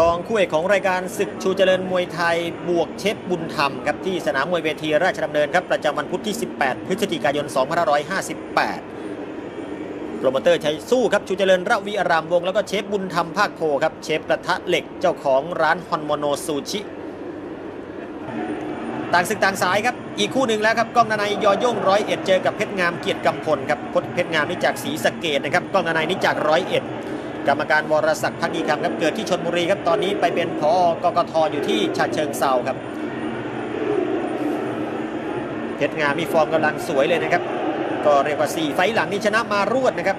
รองคู่เอกของรายการศึกชูเจริญมวยไทยบวกเชฟบุญธรรมครับที่สนามมวยเวทีราชดำเนินครับประจำวันพุธที่ 18 พฤศจิกายน 2558 โปรโมเตอร์ชัยสู้ครับชูเจริญระวิอารามวง แล้วก็เชฟบุญธรรมภาคโพครับเชฟกระทะเหล็กเจ้าของร้านฮอนโมโนซูชิ ต่างศึกต่างสายครับ อีกคู่หนึ่งแล้วครับกล้องนานยยอย่งร้อยเอ็ดเจอกับเพชรงามเกียรติกำพลครับเพชรงามนี่จากศรีสะเกดนะครับกล้องนายนี่จากร้อยเอ็ด กรรมการวรศักดิ์พักดีคำครับเกิดที่ชนบุรีครับตอนนี้ไปเป็นพอกกทอยู่ที่ฉะเชิงเซาครับเพชรงามมีฟอร์มกำลังสวยเลยนะครับ ก็เรียกว่า 4 ไฟหลังนี้ชนะมารวดนะครับ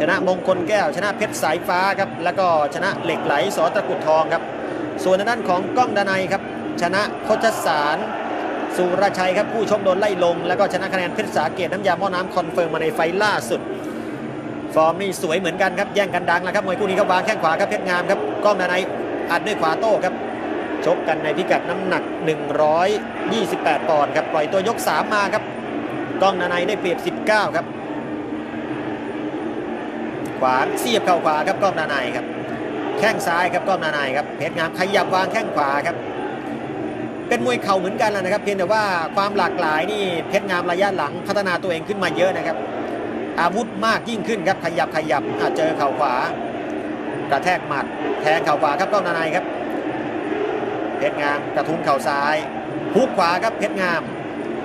ชนะมงคลแก้ว ชนะเพชรสายฟ้าครับแล้วก็ชนะเหล็กไหลสอตะกุดทองครับ ส่วนทางด้านของก้องดานัยครับ ชนะโคชสารสุรชัยครับผู้ชกโดนไล่ลง แล้วก็ชนะคะแนนเพชรสาเกตน้ำยาหม้อน้ำคอนเฟิร์มมาในไฟล่าสุด ฟอร์มนี่สวยเหมือนกันครับแย่งกันดังแล้วครับมวยคู่นี้ครับวางแข้งขวาครับเพชรงามครับก้องดนัยอัดด้วยขวาโต้ครับชกกันในพิกัดน้ำหนัก 128 ปอนด์ครับปล่อยตัวยก 3 มาครับก้องดนัยได้เปรียบ 19 ครับ ขวาเสียบเข่าขวาครับก้องดนัยครับ แข้งซ้ายครับก้องดนัยครับเพชรงามขยับวางแข้งขวาครับเป็นมวยเข่าเหมือนกันแหละนะครับ เพียงแต่ว่าความหลากหลายนี่เพชรงามระยะหลังพัฒนาตัวเองขึ้นมาเยอะนะครับ อาวุธมากยิ่งขึ้นครับขยับขยับเจอเข่าขวากระแทกหมัดแทงเข่าขวาครับก้องนานายครับเพชรงามกระทุ้งเข่าซ้ายฮุกขวาครับเพชรงาม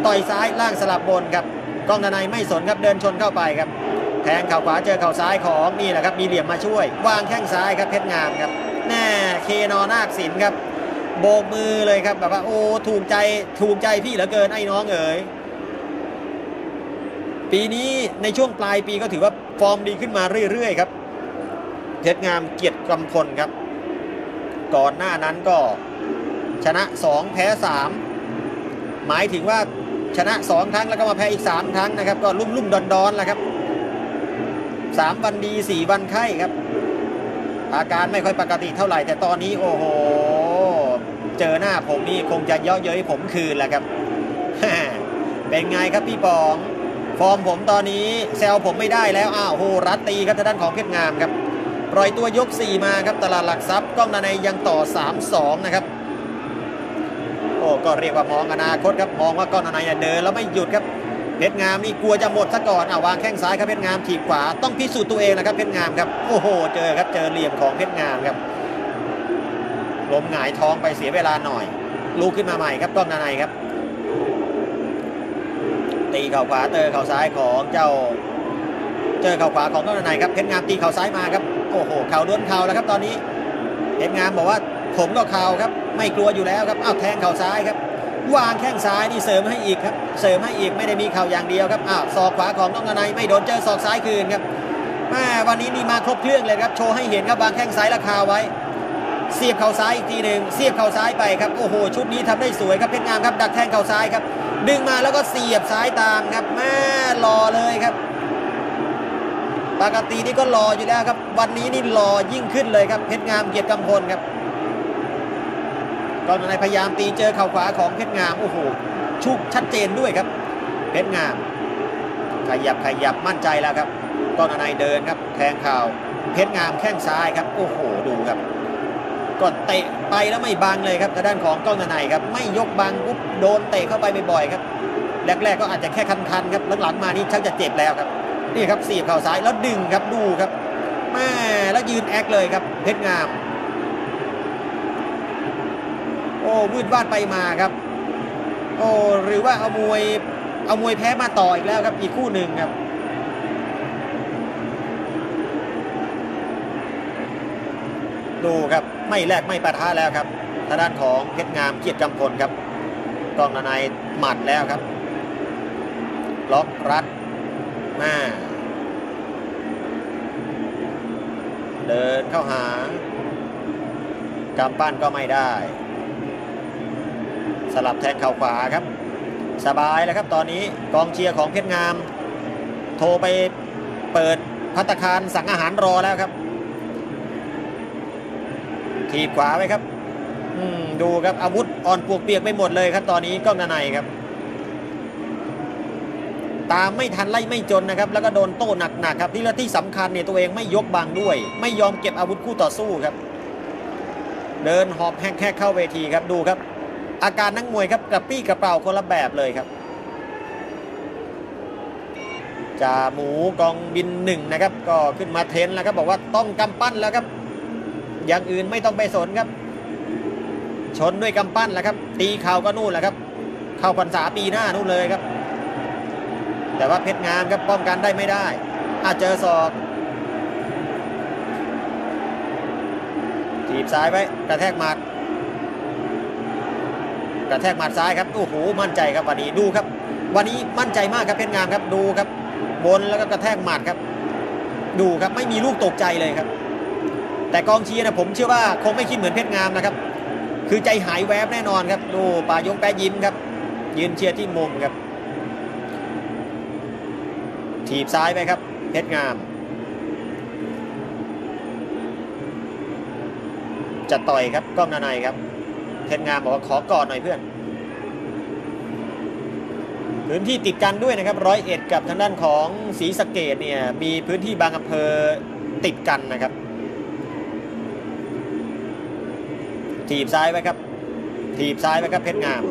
ต่อยซ้ายล่างสลับบนครับก้องนานายไม่สนครับเดินชนเข้าไปครับ แทงเข่าขวาเจอเข่าซ้ายของนี่แหละครับมีเหลี่ยมมาช่วย วางแข้งซ้ายครับเพชรงามครับแน่เคนอนาคสินครับโบกมือเลยครับแบบว่าโอ้ถูกใจถูกใจพี่เหลือเกินไอ้น้องเอ๋ย ปีนี้ในช่วงปลายปีก็ถือว่าฟอร์มดีขึ้นมาเรื่อยๆครับเพชรงามเกียรติกำพลครับ ก่อนหน้านั้นก็ชนะ 2 แพ้ 3 หมายถึงว่าชนะ 2 ครั้งแล้วก็มาแพ้อีก 3 ครั้งนะครับ ก็ลุ่มลุ่มดอนดอนๆแล้วครับ 3 วันดี 4 วันไข้ครับ อาการไม่ค่อยปกติเท่าไหร่ แต่ตอนนี้โอ้โห เจอหน้าผมนี่คงจะย่อเย้ยผมคืนแหละครับ เป็นไงครับพี่ปอง ฟอร์มผมตอนนี้แซวผมไม่ได้แล้วอ้าวโหรัดตีครับทางด้านของเพชรงามครับปล่อยตัวยก 4 มาครับตลาดหลักทรัพย์กล้องนาในยยังต่อ 3-2 นะครับโอ้ก็เรียกว่ามองอนาคตครับมองว่ากล้องนาในยเดินแล้วไม่หยุดครับเพชรงามนี่กลัวจะหมดซะก่อนอ่าวางแข้งซ้ายครับเพชรงามถีบขวาต้องพิสูจน์ตัวเองนะครับเพชรงามครับโอ้โหเจอครับเจอเหลี่ยมของเพชรงามครับล้มหงายท้องไปเสียเวลาหน่อยลุกขึ้นมาใหม่ครับกล้องนาในยครับ ตีเข่าขวาเจอเข่าซ้ายของเจ้า เจอเข่าขวาของต้นนายครับเพชรงามตีเข่าซ้ายมาครับโอ้โหเข่าด้วนเข่าแล้วครับตอนนี้เพชรงามบอกว่าผมก็เข่าครับ ไม่กลัวอยู่แล้วครับอ้าวแทงเข่าซ้ายครับ วางแข้งซ้ายนี่เสริมให้อีกครับ เสริมให้อีกไม่ได้มีเข่าอย่างเดียวครับอ้าวศอกขวาของต้นนายไม่โดนเจอศอกซ้ายคืนครับแมวันนี้นี่มาครบเครื่องเลยครับโชว์ให้เห็นครับวางแข้งซ้ายราคาไว้เสียบเข่าซ้ายอีกทีหนึ่งเสียบเข่าซ้ายไปครับโอ้โหชุดนี้ทำได้สวยครับเพชรงามครับดักแทงเข่าซ้ายครับ ดึงมาแล้วก็เสียบซ้ายตามครับแม่รอเลยครับ ปกตินี่ก็รออยู่แล้วครับ วันนี้นี่รอยิ่งขึ้นเลยครับเพชรงามเกียรติกำพลครับก่อนในพยายามตีเจอเข่าขวาของเพชรงามโอ้โหชุกชัดเจนด้วยครับ เพชรงาม ขยับขยับมั่นใจแล้วครับก้อนในเดินครับแทงเข่าเพชรงามแข้งซ้ายครับ โอ้โหดูครับ ก็เตะไปแล้วไม่บังเลยครับทางด้านของกล้องนาไนครับไม่ยกบังปุ๊บโดนเตะเข้าไปบ่อยๆครับแรกๆก็อาจจะแค่คันๆครับหลังๆมานี่ชักจะเจ็บแล้วครับนี่ครับเสียบเข่าซ้ายแล้วดึงครับดูครับแม่แล้วยืนแอคเลยครับเพชรงาม โอ้วืดวาดไปมาครับ โอ้หรือว่าเอามวยเอามวยแพ้มาต่ออีกแล้วครับอีกคู่หนึ่งครับ ดูครับไม่แลกไม่ปะทะแล้วครับทางด้านของเพชรงามเกียรติกำพลครับกองนายหมัดแล้วครับ ล็อกรัดมาเดินเข้าหากำปั้นก็ไม่ได้ สลับแทงเข่าขวาครับ สบายแล้วครับตอนนี้กองเชียร์ของเพชรงาม โทรไปเปิดพัตคารสั่งอาหารรอแล้วครับ ทีบขวาไว้ครับอืมดูครับอาวุธอ่อนปวกเปียกไปหมดเลยครับ ตอนนี้กล้องนาในครับ ตามไม่ทันไล่ไม่จนนะครับ แล้วก็โดนโต้หนักๆครับที่และที่สำคัญเนี่ยตัวเองไม่ยกบังด้วย ไม่ยอมเก็บอาวุธคู่ต่อสู้ครับ เดินหอบแฮกแฮกเข้าเวทีครับดูครับ อาการนักมวยครับกระปี้กระเป๋าคนละแบบเลยครับจ่าหมูกองบินหนึ่งนะครับ ก็ขึ้นมาเทนแล้วครับบอกว่าต้องกำปั้นแล้วครับ อย่างอื่นไม่ต้องไปสนครับ ชนด้วยกำปั้นแล้วครับ ตีเข่าก็นู่นแหละครับ เข้าพรรษาปีหน้านู่นเลยครับ แต่ว่าเพชรงามครับป้องกันได้ไม่ได้อาจเจอศอกถีบซ้ายไว้กระแทกหมัดกระแทกหมัดซ้ายครับโอ้โหมั่นใจครับวันนี้ดูครับ วันนี้มั่นใจมากครับเพชรงามครับดูครับบนแล้วก็กระแทกหมัดครับ ดูครับไม่มีลูกตกใจเลยครับ แต่กองเชียร์นะผมเชื่อว่าคงไม่คิดเหมือนเพชรงามนะครับ คือใจหายแวบแน่นอนครับดูปายงแปะยิ้มครับ ยืนเชียร์ที่มุมครับ ถีบซ้ายไปครับ เพชรงาม จะต่อยครับกล้องนาในครับ เพชรงามบอกว่าขอกอดหน่อยเพื่อนพื้นที่ติดกันด้วยนะครับร้อยเอ็ดกับทางด้านของศรีสะเกดเนี่ยมีพื้นที่บางอำเภอติดกันนะครับ ถีบซ้ายไว้ครับ ถีบซ้ายไว้ครับเพชรงาม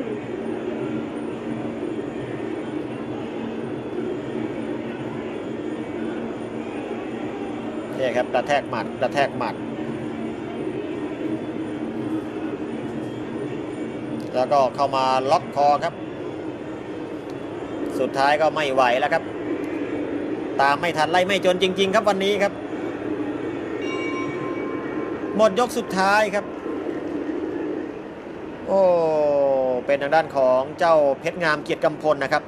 เนี่ครับกระแทกหมัดกระแทกหมัด แล้วก็เข้ามาล็อกคอครับ สุดท้ายก็ไม่ไหวแล้วครับ ตามไม่ทันไล่ไม่จนจริง ๆ ครับวันนี้ครับ หมดยกสุดท้ายครับ โอ้เป็นทางด้านของเจ้าเพชรงามเกียรติกำพลนะครับ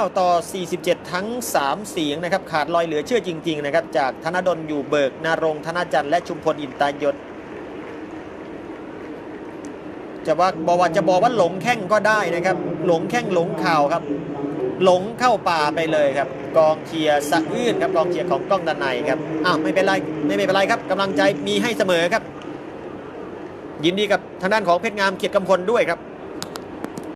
49 ต่อ 47 ทั้ง 3 เสียงนะครับ ขาดลอยเหลือเชื่อจริง ๆ นะครับ จากธนดลอยู่เบิกนารงธนจันทร์และชุมพลอินตายศจะว่าบอกว่าจะบอกว่าหลงแข้งก็ได้นะครับ หลงแข้งหลงข่าวครับ หลงเข้าป่าไปเลยครับ กองเชียร์สะอื้นครับกองเชียร์ของกล้องดันในครับอ้าวไม่เป็นไรไม่เป็นไรครับกำลังใจมีให้เสมอครับ ยินดีกับทางด้านของเพชรงามเกียรติกำพลด้วยครับ